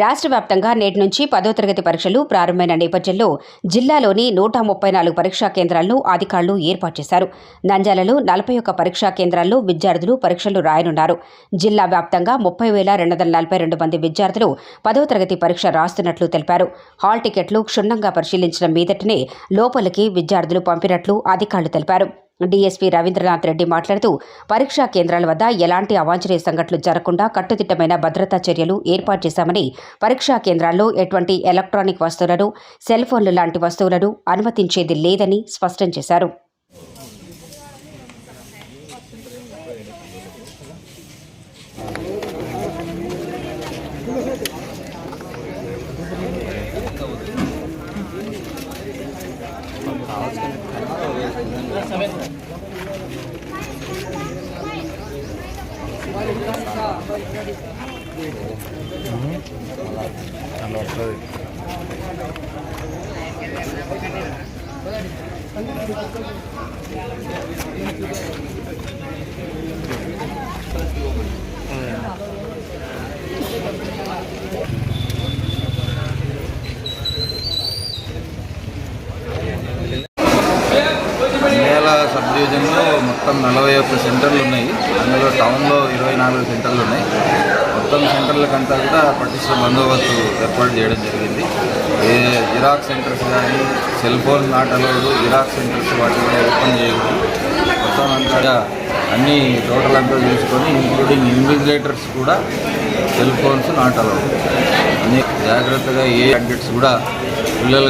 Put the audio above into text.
రాష్ట్ర వ్యాప్తంగా నేటి నుంచి పదో తరగతి పరీక్షలు ప్రారంభమైన నేపథ్యంలో జిల్లాలోని నూట ముప్పై నాలుగు పరీక్షా కేంద్రాలను అధికారులు ఏర్పాటు చేశారు. నంద్యాలలో నలభై ఒక్క పరీక్షా కేంద్రాల్లో విద్యార్థులు పరీక్షలు రాయనున్నారు. జిల్లా వ్యాప్తంగా ముప్పై వేల రెండు వందల నలభై రెండు మంది విద్యార్థులు పదో తరగతి పరీక్ష రాస్తున్నట్లు తెలిపారు. హాల్ టికెట్లు క్షుణ్ణంగా పరిశీలించిన మీదటనే లోపలికి విద్యార్థులు పంపినట్లు అధికారులు తెలిపారు. డీఎస్పీ రవీంద్రనాథ్ రెడ్డి మాట్లాడుతూ పరీక్షా కేంద్రాల వద్ద ఎలాంటి అవాంఛనీయ సంఘటనలు జరగకుండా కట్టుదిట్టమైన భద్రతా చర్యలు ఏర్పాటు చేశామని పరీక్షా కేంద్రాల్లో ఎటువంటి ఎలక్ట్రానిక్ వస్తువులను సెల్ ఫోన్లు లాంటి వస్తువులను అనుమతించేది లేదని స్పష్టం చేశారు. నంద్యాల సబ్ డివిజన్లో మొత్తం నలభై ఒక్క సెంటర్లు ఉన్నాయి. అందులో టౌన్లో ఇరవై నాలుగు సెంటర్లు ఉన్నాయి. మొత్తం సెంటర్లకంతా కూడా పటిష్ట బందోబస్తు ఏర్పాటు చేయడం జరిగింది. ఏ జిరాక్స్ సెంటర్స్ కానీ cell phone not allowed xerox centres వాటి కూడా ఓపెన్ చేయకూడదు మొత్తం అంతా అన్ని టోటల్ అంతా చూసుకొని ఇంక్లూడింగ్ ఇన్విజిలేటర్స్ కూడా సెల్ ఫోన్స్ నాట్ అలౌడ్. అన్ని జాగ్రత్తగా ఏ గ్యాడ్జెట్స్ కూడా పిల్లలు